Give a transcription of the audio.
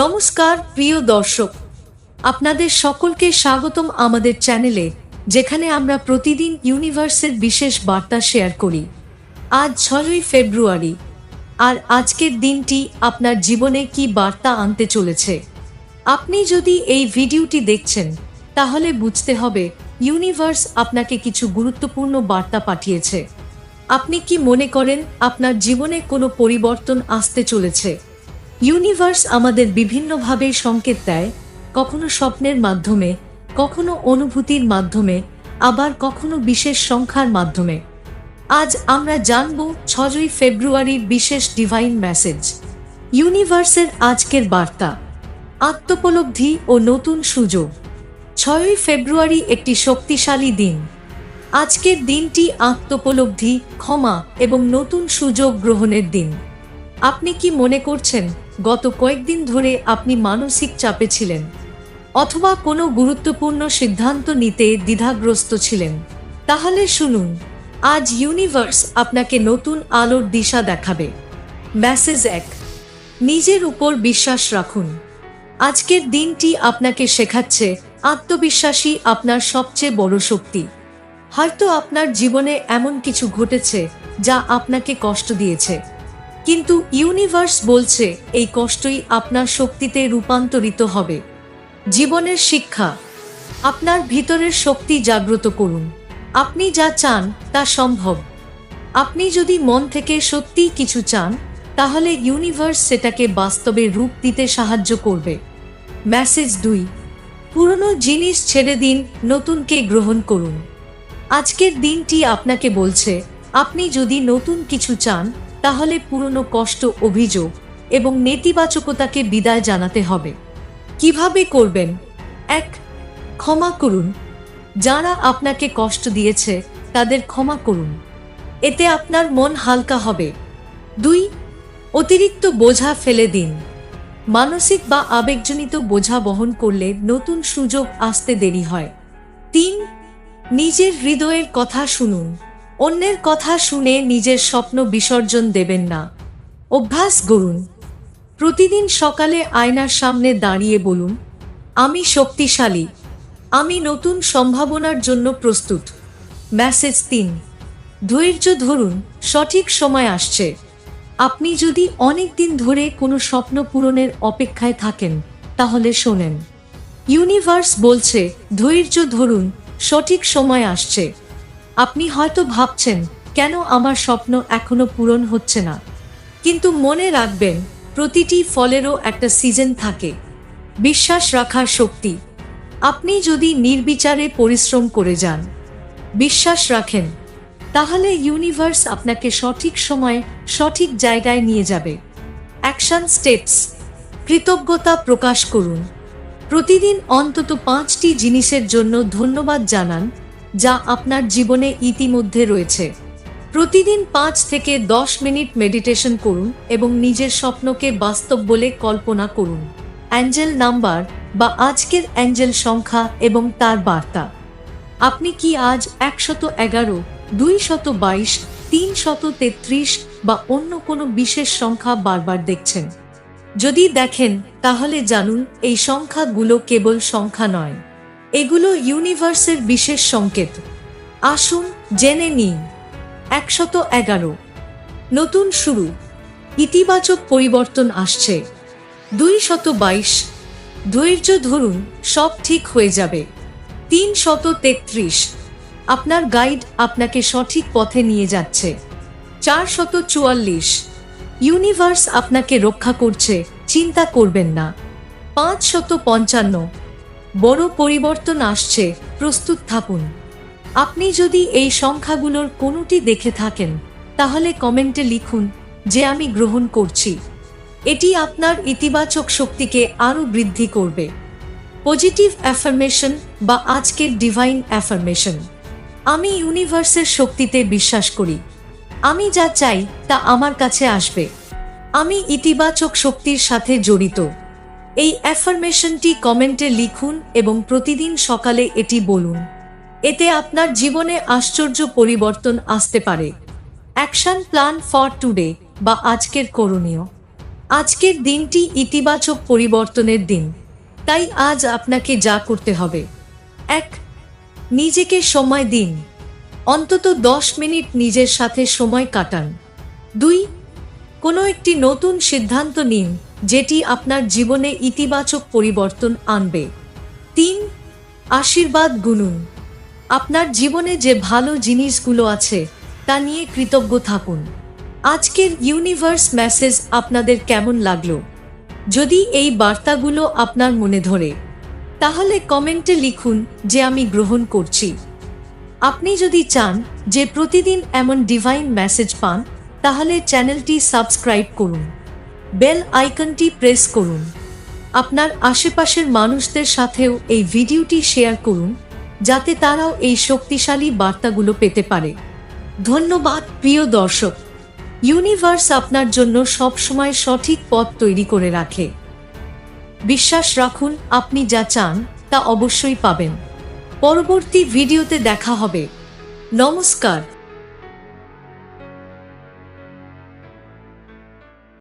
নমস্কার, প্রিয় দর্শক। আপনাদের সকলকে স্বাগতম আমাদের চ্যানেলে, যেখানে আমরা প্রতিদিন ইউনিভার্সের বিশেষ বার্তা শেয়ার করি। আজ ছয়ই ফেব্রুয়ারি, আর আজকের দিনটি আপনার জীবনে কি বার্তা আনতে চলেছে? আপনি যদি এই ভিডিওটি দেখছেন, তাহলে বুঝতে হবে ইউনিভার্স আপনাকে কিছু গুরুত্বপূর্ণ বার্তা পাঠিয়েছে। আপনি কি মনে করেন আপনার জীবনে কোনো পরিবর্তন আসতে চলেছে? ইউনিভার্স আমাদের বিভিন্নভাবে সংকেত দেয়, কখনো স্বপ্নের মাধ্যমে, কখনো অনুভূতির মাধ্যমে, আবার কখনো বিশেষ সংখ্যার মাধ্যমে। আজ আমরা জানব ছয়ই ফেব্রুয়ারির বিশেষ ডিভাইন মেসেজ ইউনিভার্সের আজকের বার্তা, আত্মোপলব্ধি ও নতুন সুযোগ। ছয়ই ফেব্রুয়ারি একটি শক্তিশালী দিন। আজকের দিনটি আত্মোপলব্ধি, ক্ষমা এবং নতুন সুযোগ গ্রহণের দিন। আপনি কি মনে করছেন গত কয়েকদিন ধরে আপনি মানসিক চাপে ছিলেন, অথবা কোনো গুরুত্বপূর্ণ সিদ্ধান্ত নিতে দ্বিধাগ্রস্ত ছিলেন। তাহলে শুনুন, আজ ইউনিভার্স আপনাকে নতুন আলোর দিশা দেখাবে। মেসেজ এক, নিজের উপর বিশ্বাস রাখুন। আজকের দিনটি আপনাকে শেখাচ্ছে আত্মবিশ্বাসী আপনার সবচেয়ে বড় শক্তি। হয়তো আপনার জীবনে এমন কিছু ঘটেছে যা আপনাকে কষ্ট দিয়েছে। কিন্তু ইউনিভার্স বলছে এই কষ্টই আপনার শক্তিতে রূপান্তরিত হবে। জীবনের শিক্ষা, আপনার ভিতরের শক্তি জাগ্রত করুন। আপনি যা চান তা সম্ভব। আপনি যদি মন থেকে সত্যিই কিছু চান, তাহলে ইউনিভার্স সেটাকে বাস্তবে রূপ দিতে সাহায্য করবে। মেসেজ দুই, পুরনো জিনিস ছেড়ে দিন, নতুনকে গ্রহণ করুন। আজকের দিনটি আপনাকে বলছে, আপনি যদি নতুন কিছু চান তাহলে পুরনো কষ্ট অভিযোগ এবং নেতিবাচকতাকে বিদায় জানাতে হবে। কীভাবে করবেন? এক, ক্ষমা করুন। যারা আপনাকে কষ্ট দিয়েছে, তাদের ক্ষমা করুন। এতে আপনার মন হালকা হবে। দুই, অতিরিক্ত বোঝা ফেলে দিন। মানসিক বা আবেগজনিত বোঝা বহন করলে নতুন সুযোগ আসতে দেরি হয়। তিন, নিজের হৃদয়ের কথা শুনুন। অন্যের কথা শুনে নিজের স্বপ্ন বিসর্জন দেবেন না। অভ্যাস গড়ুন। প্রতিদিন সকালে আয়নার সামনে দাঁড়িয়ে বলুন, আমি শক্তিশালী। আমি নতুন সম্ভাবনার জন্য প্রস্তুত। মেসেজ তিন, ধৈর্য ধরুন, সঠিক সময় আসছে। আপনি যদি অনেক দিন ধরে কোনো স্বপ্ন পূরণের অপেক্ষায় থাকেন, তাহলে শোনেন। ইউনিভার্স বলছে, ধৈর্য ধরুন, সঠিক সময় আসছে। আপনি হয়তো ভাবছেন, কেন আমার স্বপ্ন এখনও পূরণ হচ্ছে না? কিন্তু মনে রাখবেন, প্রতিটি ফলেরও একটা সিজন থাকে। বিশ্বাস রাখার শক্তি। আপনি যদি নির্বিচারে পরিশ্রম করে যান, বিশ্বাস রাখেন, তাহলে ইউনিভার্স আপনাকে সঠিক সময়ে সঠিক জায়গায় নিয়ে যাবে। অ্যাকশন স্টেপস কৃতজ্ঞতা প্রকাশ করুন। প্রতিদিন অন্তত পাঁচটি জিনিসের জন্য ধন্যবাদ জানান যা আপনার জীবনে ইতিমধ্যে রয়েছে। প্রতিদিন পাঁচ থেকে দশ মিনিট মেডিটেশন করুন এবং নিজের স্বপ্নকে বাস্তব বলে কল্পনা করুন। অ্যাঞ্জেল নাম্বার বা আজকের অ্যাঞ্জেল সংখ্যা এবং তার বার্তা। আপনি কি আজ একশত এগারো দুই শত বাইশ তিন শত তেত্রিশ বা অন্য কোনো বিশেষ সংখ্যা বারবার দেখছেন? যদি দেখেন, তাহলে জানুন, এই সংখ্যাগুলো কেবল সংখ্যা নয়। এগুলো ইউনিভার্সের বিশেষ সংকেত। আসুন জেনে নিন একশত এগারো। নতুন শুরু। ইতিবাচক পরিবর্তন আসছে। দুই শত বাইশ। ধৈর্য ধরুন, সব ঠিক হয়ে যাবে। তিন শত তেত্রিশ। আপনার গাইড আপনাকে সঠিক পথে নিয়ে যাচ্ছে। চার শত চুয়াল্লিশ। ইউনিভার্স আপনাকে রক্ষা করছে, চিন্তা করবেন না। পাঁচ শত পঞ্চান্ন। বড় পরিবর্তন আসছে, প্রস্তুত থাকুন। আপনি যদি এই সংখ্যাগুলোর কোনোটি দেখে থাকেন, তাহলে কমেন্টে লিখুন, যে আমি গ্রহণ করছি। এটি আপনার ইতিবাচক শক্তিকে আরও বৃদ্ধি করবে। পজিটিভ অ্যাফার্মেশন বা আজকের ডিভাইন অ্যাফার্মেশন। আমি ইউনিভার্সের শক্তিতে বিশ্বাস করি। আমি যা চাই তা আমার কাছে আসবে। আমি ইতিবাচক শক্তির সাথে জড়িত। এই অ্যাফার্মেশনটি কমেন্টে লিখুন এবং প্রতিদিন সকালে এটি বলুন। এতে আপনার জীবনে আশ্চর্য পরিবর্তন আসতে পারে। অ্যাকশন প্ল্যান ফর টুডে বা আজকের করণীয়। আজকের দিনটি ইতিবাচক পরিবর্তনের দিন। তাই আজ আপনাকে যা করতে হবে। এক, নিজেকে সময় দিন। অন্তত দশ মিনিট নিজের সাথে সময় কাটান। দুই কোনো একটি নতুন সিদ্ধান্ত নিন, যেটি আপনার জীবনে ইতিবাচক পরিবর্তন আনবে। তিন, আশীর্বাদ গুনুন। আপনার জীবনে যে ভালো জিনিসগুলো আছে, তা নিয়ে কৃতজ্ঞ থাকুন। আজকের ইউনিভার্স মেসেজ আপনাদের কেমন লাগল? যদি এই বার্তাগুলো আপনার মনে ধরে, তাহলে কমেন্টে লিখুন যে আমি গ্রহণ করছি। আপনি যদি চান যে প্রতিদিন এমন ডিভাইন মেসেজ পান তাহলে চ্যানেলটি সাবস্ক্রাইব করুন। বেল আইকনটি প্রেস করুন। আপনার আশেপাশের মানুষদের সাথেও এই ভিডিওটি শেয়ার করুন, যাতে তারাও এই শক্তিশালী বার্তাগুলো পেতে পারে। ধন্যবাদ, প্রিয় দর্শক। ইউনিভার্স আপনার জন্য সবসময় সঠিক পথ তৈরি করে রাখে। বিশ্বাস রাখুন, আপনি যা চান, তা অবশ্যই পাবেন। পরবর্তী ভিডিওতে দেখা হবে। নমস্কার।